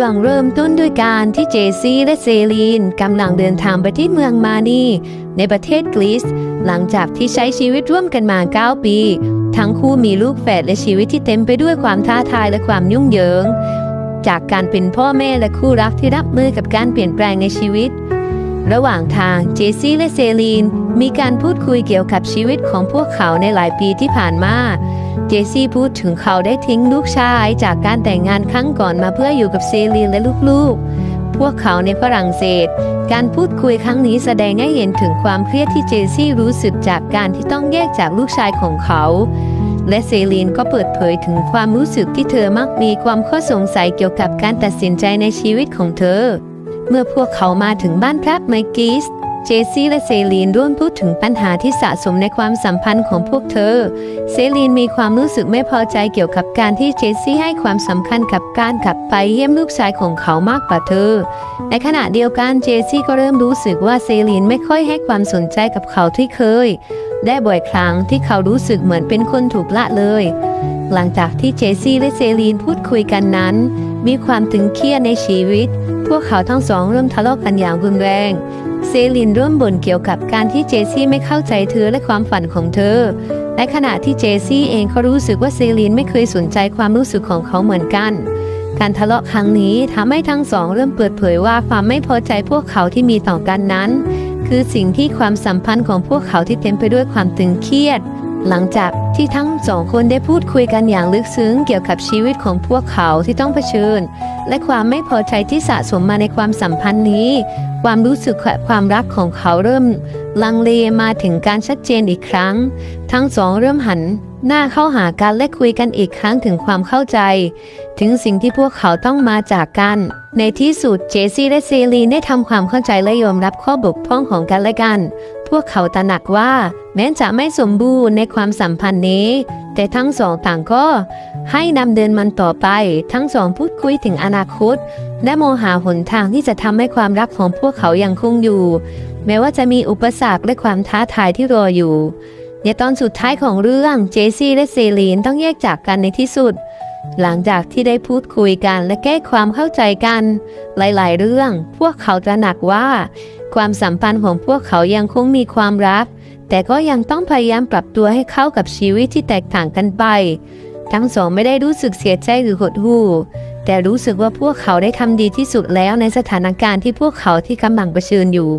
รื่องเริ่มต้นด้วยการที่เจซี่และเซลีนกำลังเดินทางไปที่เมืองมานีในประเทศกรีซหลังจากที่ใช้ชีวิตร่วมกันมา 9 ปี ทั้งคู่มีลูกแฝดและชีวิตที่เต็มไปด้วยความท้าทายและความยุ่งเหยิง จากการเป็นพ่อแม่และคู่รักที่รับมือกับการเปลี่ยนแปลงในชีวิต ระหว่างทางเจซี่และเซลีนมีการพูดคุยเกี่ยวกับชีวิตของพวกเขาในหลายปีที่ผ่านมา เจซี่พูดถึงเขาได้ทิ้งลูกชายจากการแต่งงานครั้งก่อนมาเพื่ออยู่กับเซลีนและลูกๆ พวกเขาในฝรั่งเศส การพูดคุยครั้งนี้แสดงให้เห็นถึงความเครียดที่เจซี่รู้สึกจากการที่ต้องแยกจากลูกชายของเขา และเซลีนก็เปิดเผยถึงความรู้สึกที่เธอมักมีความข้อสงสัยเกี่ยวกับการตัดสินใจในชีวิตของเธอ เมื่อพวกเขามาถึงบ้านพระไมกิส เจซี่และเซลีนร่วมพูดถึงปัญหาที่สะสมในความสัมพันธ์ของพวกเธอ เซลีนมีความรู้สึกไม่พอใจเกี่ยวกับการที่เจซี่ให้ความสำคัญกับการกลับไปเยี่ยมลูกชายของเขามากกว่าเธอ ในขณะเดียวกันเจซี่ก็เริ่มรู้สึกว่าเซลีนไม่ค่อยให้ความสนใจกับเขาที่เคย ได้บ่อยครั้งที่เขารู้สึกเหมือนเป็นคนถูกละเลย หลังจากที่เจซี่และเซลีนพูดคุยกันนั้น มีความตึงเครียดในชีวิต พวกเขาทั้งสองเริ่มทะเลาะกันอย่างรุนแรง เซลินริ่มบ่นเกี่ยวกับการที่เจซี่ไม่เข้าใจเธอและความฝันของเธอ และขณะที่เจซี่เองเขารู้สึกว่าเซลินไม่เคยสนใจความรู้สึกของเขาเหมือนกัน การทะเลาะครั้งนี้ทำให้ทั้งสองเริ่มเปิดเผยว่าความไม่พอใจพวกเขาที่มีต่อกันนั้น คือสิ่งที่ความสัมพันธ์ของพวกเขาที่เต็มไปด้วยความตึงเครียด หลังจาก ที่ทั้งสองคนได้พูดคุยกันอย่างลึกซึ้งเกี่ยวกับชีวิตของพวกเขาที่ต้องเผชิญ และความไม่พอใจที่สะสมมาในความสัมพันธ์นี้ ความรู้สึกแลความรักของเขาเริ่ม ลังเลมาถึงการชัดเจนอีกครั้ง ทั้งสองเริ่มหัน หน้าเข้าหากันและคุยกันอีกครั้งถึงความเข้าใจ ถึงสิ่งที่พวกเขาต้องมาจากกัน ในที่สุดเจซี่และเซลีนได้ทำความเข้าใจและยอมรับข้อบกพร่องของกันและกัน พวกเขาตระหนักว่า แม้จะไม่สมบูรณ์ในความสัมพันธ์นี้ แต่ทั้งสองต่างก็ ให้นำเดินมันต่อไป ทั้งสองพูดคุยถึงอนาคต และมองหาหนทางที่จะทำให้ความรักของพวกเขายังคงอยู่ แม้ว่าจะมีอุปสรรคและความท้าทายที่รออยู่ ในตอนสุดท้ายของเรื่องเจซี่และเซลีนต้องแยกจากกันในที่สุด หลังจากที่ได้พูดคุยกันและแก้ความเข้าใจกัน หลายๆ เรื่อง พวกเขาตระหนักว่า ความสัมพันธ์ของพวกเขายังคงมีความรัก แต่ก็ยังต้องพยายามปรับตัวให้เข้ากับชีวิตที่แตกต่างกันไป ทั้งสองไม่ได้รู้สึกเสียใจหรือหดหู่แต่รู้สึกว่าพวกเขาได้ทำดีที่สุดแล้วในสถานการณ์ที่พวกเขาที่กำลังเผชิญอยู่